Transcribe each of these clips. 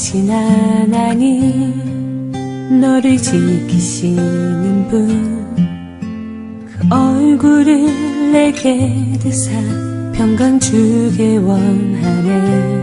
전능하신 하나님 너를 지키시는 분 그 얼굴을 내게 드사 평강 주게 원하네.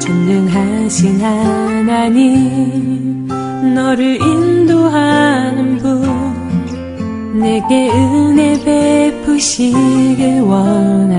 전능하신 하나님 너를 인도하는 분 내게 은혜 베푸시길 원하네.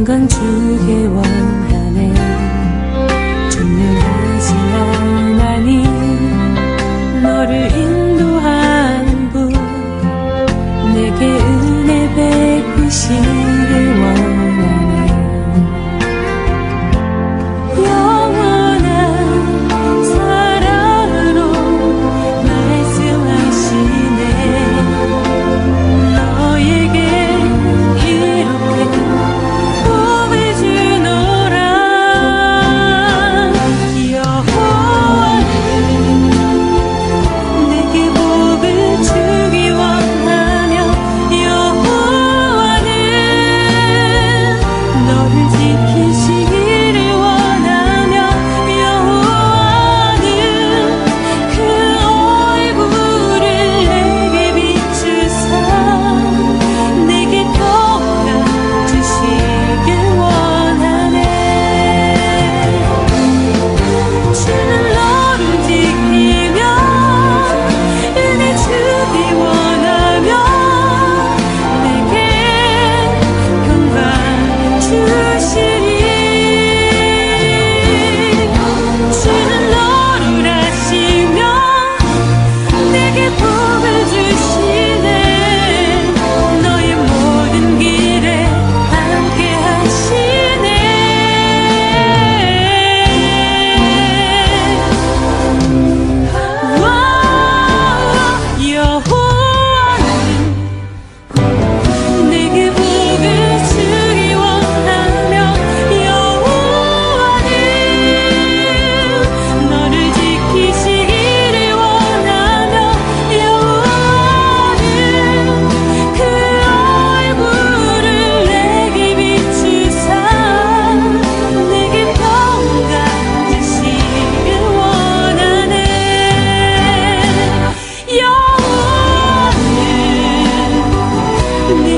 勇敢夜晚。